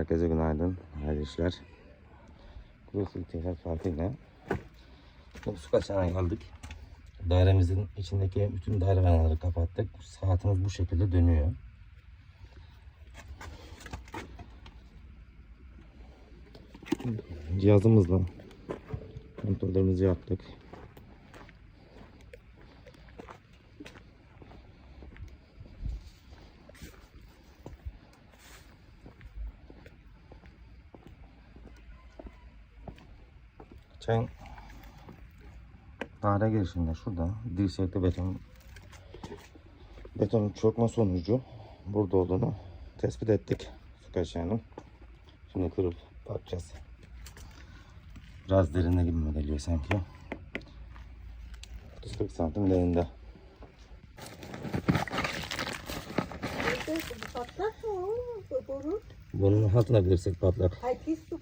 herkese günaydın. Hayırlı işler. Burası ihtiyaç farkıyla bu su kaçağına geldik. Dairemizin içindeki bütün daire vanaları kapattık. Saatimiz bu şekilde dönüyor. Cihazımızla kontrollerimizi yaptık. Çayın daire girişinde şurada dirsekli beton beton çökme sonucu burada olduğunu tespit ettik su kaçağının. Şimdi kırıp bakacağız. Biraz derine gibi geliyor sanki. 30-40 santim derinde. Bunun altına bilirsek patlak. Ay pis su